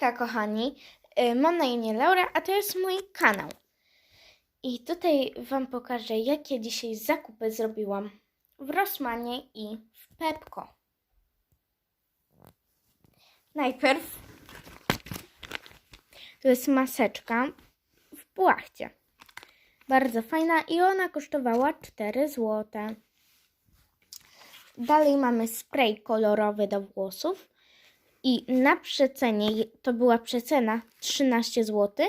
Hejka kochani, Y, mam na imię Laura, a to jest mój kanał. I tutaj Wam pokażę, jakie dzisiaj zakupy zrobiłam w Rossmanie i w Pepko. Najpierw to jest maseczka w płachcie. Bardzo fajna i ona kosztowała 4 zł. Dalej mamy spray kolorowy do włosów. I na przecenie, to była przecena 13 zł,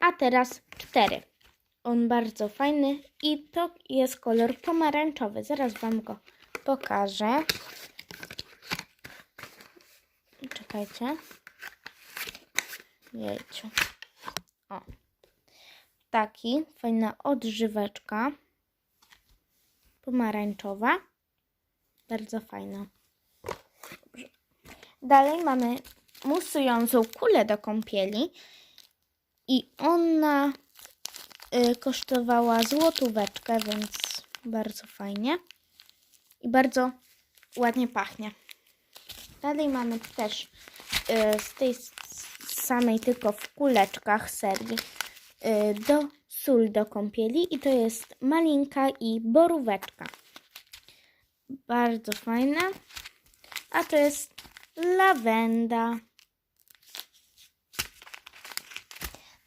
a teraz 4. On bardzo fajny i to jest kolor pomarańczowy. Zaraz Wam go pokażę. Czekajcie. Jejciu. O. Taki, fajna odżyweczka. Pomarańczowa. Bardzo fajna. Dalej mamy musującą kulę do kąpieli i ona y, kosztowała złotóweczkę, więc bardzo fajnie i bardzo ładnie pachnie. Dalej mamy też y, z tej samej tylko w kuleczkach serii y, do sól do kąpieli i to jest malinka i boróweczka. Bardzo fajne. A to jest lawenda.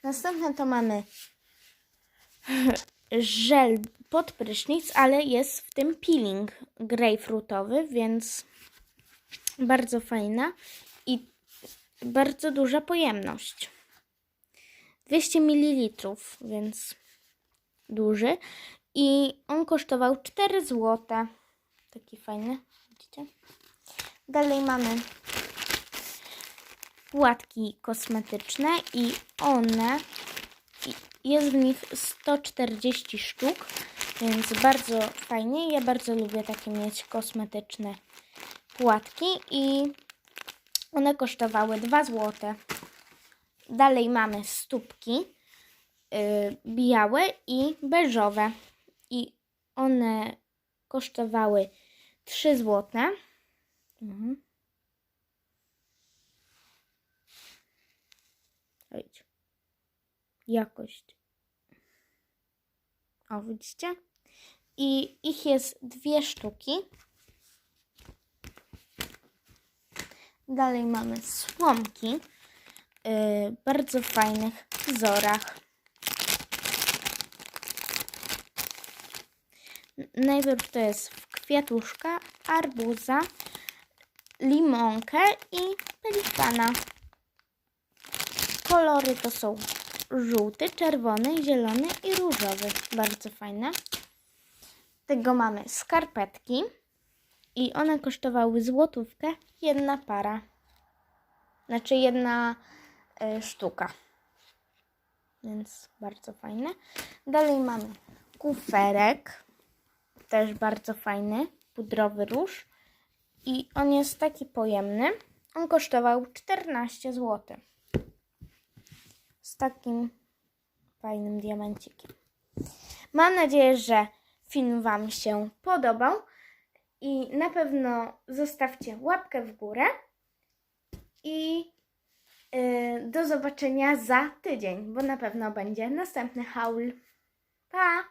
Następne to mamy żel pod prysznic, ale jest w tym peeling grejpfrutowy, więc bardzo fajna i bardzo duża pojemność. 200 ml, więc duży i on kosztował 4 zł. Taki fajny, widzicie? Dalej mamy płatki kosmetyczne i one, jest w nich 140 sztuk, więc bardzo fajnie. Ja bardzo lubię takie mieć kosmetyczne płatki i one kosztowały 2 zł. Dalej mamy stópki y, białe i beżowe i one kosztowały 3 zł. Mhm. Jakość. O, widzicie? I ich jest dwie sztuki. Dalej mamy słomki. Yy, bardzo fajnych wzorach. Najpierw to jest w kwiatuszka, arbuza, limonkę i pelikana. Kolory to są żółty, czerwony, zielony i różowy. Bardzo fajne. Tego mamy skarpetki i one kosztowały złotówkę jedna para. Znaczy jedna y, sztuka. Więc bardzo fajne. Dalej mamy kuferek. Też bardzo fajny. Pudrowy róż. I on jest taki pojemny. On kosztował 14 zł. Z takim fajnym diamencikiem. Mam nadzieję, że film Wam się podobał. I na pewno zostawcie łapkę w górę. I yy, do zobaczenia za tydzień, bo na pewno będzie następny haul. Pa!